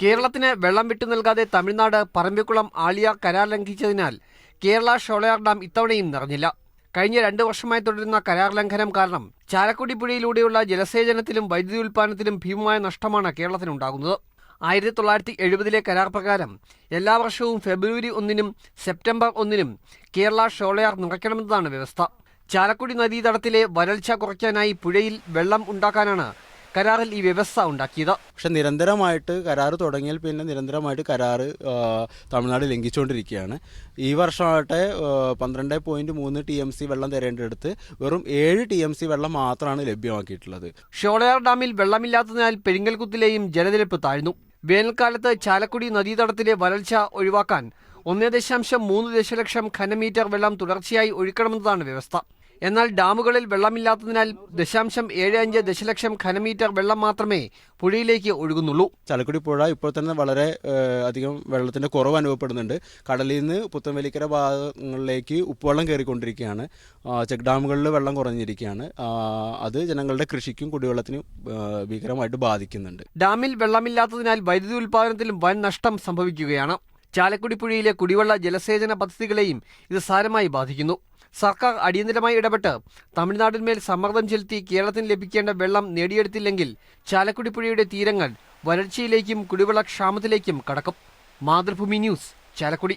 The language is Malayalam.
കേരളത്തിന് വെള്ളം വിട്ടു നൽകാതെ തമിഴ്നാട് പറമ്പിക്കുളം ആളിയ കരാർ ലംഘിച്ചതിനാൽ കേരള ഷോളയാർ ഡാം ഇത്തവണയും നിറഞ്ഞില്ല. കഴിഞ്ഞ രണ്ട് വർഷമായി തുടരുന്ന കരാർ ലംഘനം കാരണം ചാലക്കുടി പുഴയിലൂടെയുള്ള ജലസേചനത്തിലും വൈദ്യുതി ഉൽപ്പാദനത്തിലും ഭീമമായ നഷ്ടമാണ് കേരളത്തിനുണ്ടാകുന്നത്. ആയിരത്തി തൊള്ളായിരത്തി എഴുപതിലെ കരാർ പ്രകാരം എല്ലാ വർഷവും ഫെബ്രുവരി ഒന്നിനും സെപ്റ്റംബർ ഒന്നിനും കേരള ഷോളയാർ നിറയ്ക്കണമെന്നതാണ് വ്യവസ്ഥ. ചാലക്കുടി നദീതടത്തിലെ വരൾച്ച കുറയ്ക്കാനായി പുഴയിൽ വെള്ളം ഉണ്ടാക്കാനാണ് കരാറിൽ ഈ വ്യവസ്ഥ ഉണ്ടാക്കിയത്? പക്ഷെ നിരന്തരമായിട്ട് കരാറ് തുടങ്ങിയാൽ പിന്നെ നിരന്തരമായിട്ട് കരാറ് തമിഴ്നാട് ലംഘിച്ചുകൊണ്ടിരിക്കുകയാണ്. ഈ വർഷമാകട്ടെ പന്ത്രണ്ട് പോയിന്റ് മൂന്ന് ടി എം സി വെള്ളം തരേണ്ടടുത്ത് വെറും ഏഴ് ടി എം സി വെള്ളം മാത്രമാണ് ലഭ്യമാക്കിയിട്ടുള്ളത്. ഷോളയാർ ഡാമിൽ വെള്ളമില്ലാത്തതിനാൽ പെരിങ്ങൽകുത്തിലെയും ജലനിരപ്പ് താഴ്ന്നു. വേനൽക്കാലത്ത് ചാലക്കുടി നദീതടത്തിലെ വരൾച്ച ഒഴിവാക്കാൻ ഒന്നേ ദശാംശം മൂന്ന് ദശലക്ഷം ഘനമീറ്റർ വെള്ളം തുടർച്ചയായി ഒഴുക്കണമെന്നതാണ് വ്യവസ്ഥ. എന്നാൽ ഡാമുകളിൽ വെള്ളമില്ലാത്തതിനാൽ ദശാംശം ഏഴ് അഞ്ച് ദശലക്ഷം ഘനമീറ്റർ വെള്ളം മാത്രമേ പുഴയിലേക്ക് ഒഴുകുന്നുള്ളൂ. ചാലക്കുടി പുഴ ഇപ്പോൾ തന്നെ വളരെ അധികം വെള്ളത്തിന്റെ കുറവ് അനുഭവപ്പെടുന്നുണ്ട്. കടലിൽ നിന്ന് പുത്തൻവലിക്കര ഭാഗങ്ങളിലേക്ക് ഉപ്പുവെള്ളം കയറിക്കൊണ്ടിരിക്കുകയാണ്. ചെക്ക് ഡാമുകളിൽ വെള്ളം കുറഞ്ഞിരിക്കുകയാണ്. അത് ജനങ്ങളുടെ കൃഷിക്കും കുടിവെള്ളത്തിനും ഭീകരമായിട്ട് ബാധിക്കുന്നുണ്ട്. ഡാമിൽ വെള്ളമില്ലാത്തതിനാൽ വൈദ്യുതി ഉൽപ്പാദനത്തിലും വൻ നഷ്ടം സംഭവിക്കുകയാണ്. ചാലക്കുടി പുഴയിലെ കുടിവെള്ള ജലസേചന പദ്ധതികളെയും ഇത് സാരമായി ബാധിക്കുന്നു. സർക്കാർ അടിയന്തരമായി ഇടപെട്ട് തമിഴ്നാടിന്മേൽ സമ്മർദ്ദം ചെലുത്തി കേരളത്തിന് ലഭിക്കേണ്ട വെള്ളം നേടിയെടുത്തില്ലെങ്കിൽ ചാലക്കുടി പുഴയുടെ തീരങ്ങൾ വരൾച്ചയിലേക്കും കുടിവെള്ള ക്ഷാമത്തിലേക്കും കടക്കും. മാതൃഭൂമി ന്യൂസ് ചാലക്കുടി.